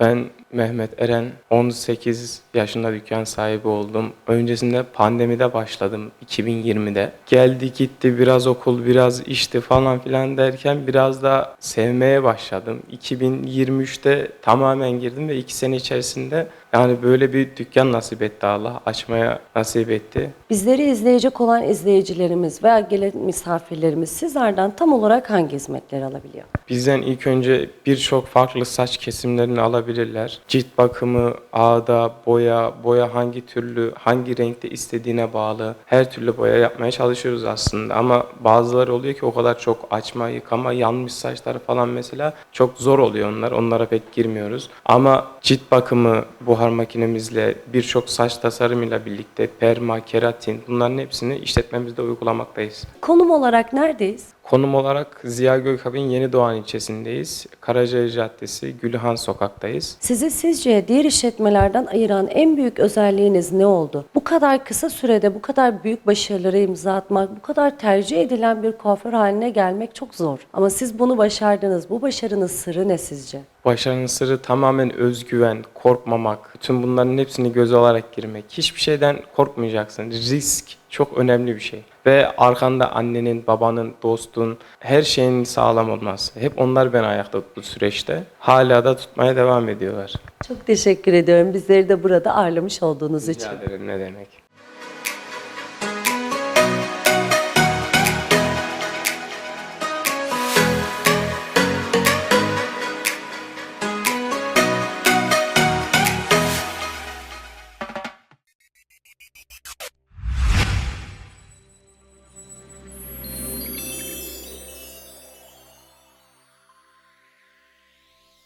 Ben Mehmet Eren, 18 yaşında dükkan sahibi oldum. Öncesinde pandemide başladım 2020'de. Geldi gitti biraz okul biraz işti falan filan derken biraz da sevmeye başladım. 2023'te tamamen girdim ve 2 sene içerisinde yani böyle bir dükkan nasip etti Allah. Açmaya nasip etti. Bizleri izleyecek olan izleyicilerimiz veya gelen misafirlerimiz sizlerden tam olarak hangi hizmetleri alabiliyor? Bizden ilk önce birçok farklı saç kesimlerini alabilirler. Cilt bakımı, ağda, boya, boya hangi türlü, hangi renkte istediğine bağlı. Her türlü boya yapmaya çalışıyoruz aslında ama bazıları oluyor ki o kadar çok açma, yıkama, yanmış saçları falan mesela çok zor oluyor onlar. Onlara pek girmiyoruz. Ama cilt bakımı buhar makinemizle birçok saç tasarımıyla birlikte perma, keratin bunların hepsini işletmemizde uygulamaktayız. Konum olarak neredeyiz? Konum olarak Ziya Gökalp'in Yeni Doğan ilçesindeyiz. Karacaeli Caddesi, Gülhan Sokak'tayız. Sizi sizce diğer işletmelerden ayıran en büyük özelliğiniz ne oldu? Bu kadar kısa sürede bu kadar büyük başarılara imza atmak, bu kadar tercih edilen bir kuaför haline gelmek çok zor. Ama siz bunu başardınız. Bu başarının sırrı ne sizce? Başarının sırrı tamamen özgüven, korkmamak, bütün bunların hepsini göze alarak girmek. Hiçbir şeyden korkmayacaksın. Risk çok önemli bir şey. Ve arkanda annenin, babanın, dostun, her şeyin sağlam olması. Hep onlar beni ayakta tuttu süreçte. Hala da tutmaya devam ediyorlar. Çok teşekkür ediyorum bizleri de burada ağırlamış olduğunuz için. Rica ederim ne demek.